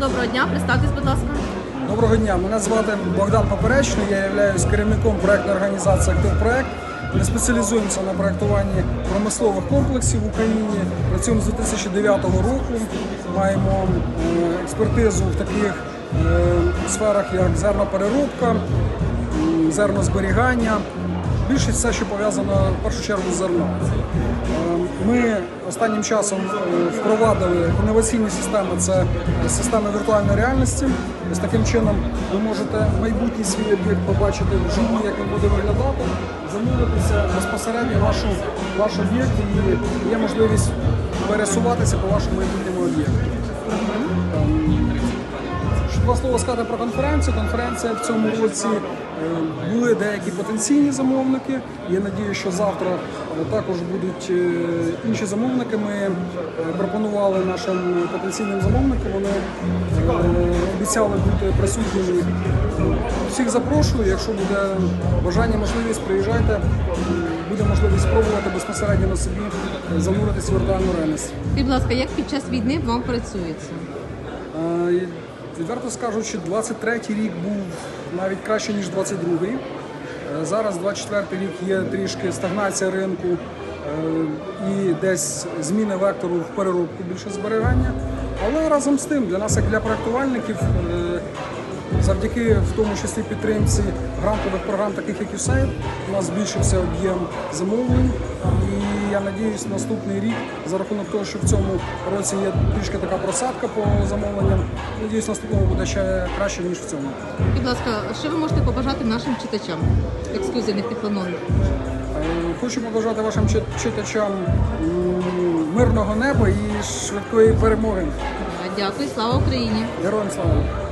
Доброго дня, представтесь, будь ласка. Доброго дня, мене звати Богдан Поперечний, я являюсь керівником проєктної організації «Активпроект». Ми спеціалізуємося на проєктуванні промислових комплексів в Україні. Працюємо з 2009 року. Маємо е, експертизу в таких е, сферах, як зернопереробка, зернозберігання. Більшість все, що пов'язано в першу чергу з зерном. Ми останнім часом е, впровадили інноваційні системи, це системи віртуальної реальності. Ось таким чином ви можете майбутній свій об'єкт побачити вживу, як він буде виглядати, замовитися безпосередньо в вашу, ваш об'єкт і є можливість пересуватися по вашому майбутньому об'єкту. Щоб два слова сказати про конференцію. Конференція в цьому році е, були деякі потенційні замовники. Я надію, що завтра також будуть е, інші замовники. Ми е, пропонували нашим потенційним замовникам. Вони е, обіцяли бути присутніми. Всіх запрошую. Якщо буде бажання, можливість, приїжджайте. Буде можливість спробувати безпосередньо на собі зануритися в віртуальну реальність. Будь ласка, як під час війни вам працюється? Відверто скажучи, 23-й рік був навіть краще, ніж 22-й. Е, Зараз 24-й рік є трішки стагнація ринку е, і десь зміни вектору в переробку більше зберігання. Але разом з тим, для нас, як для проєктувальників, е, завдяки в тому числі підтримці грантових програм, таких як USAID, у нас збільшився об'єм замовлень. Я надіюсь, наступний рік, за рахунок того, що в цьому році є трішки така просадка по замовленням, надіюсь, наступного буде ще краще, ніж в цьому. Будь ласка, що ви можете побажати нашим читачам ексклюзивних підпланованих? Е, Хочу побажати вашим читачам мирного неба і швидкої перемоги. Дякую, слава Україні! Героям слава!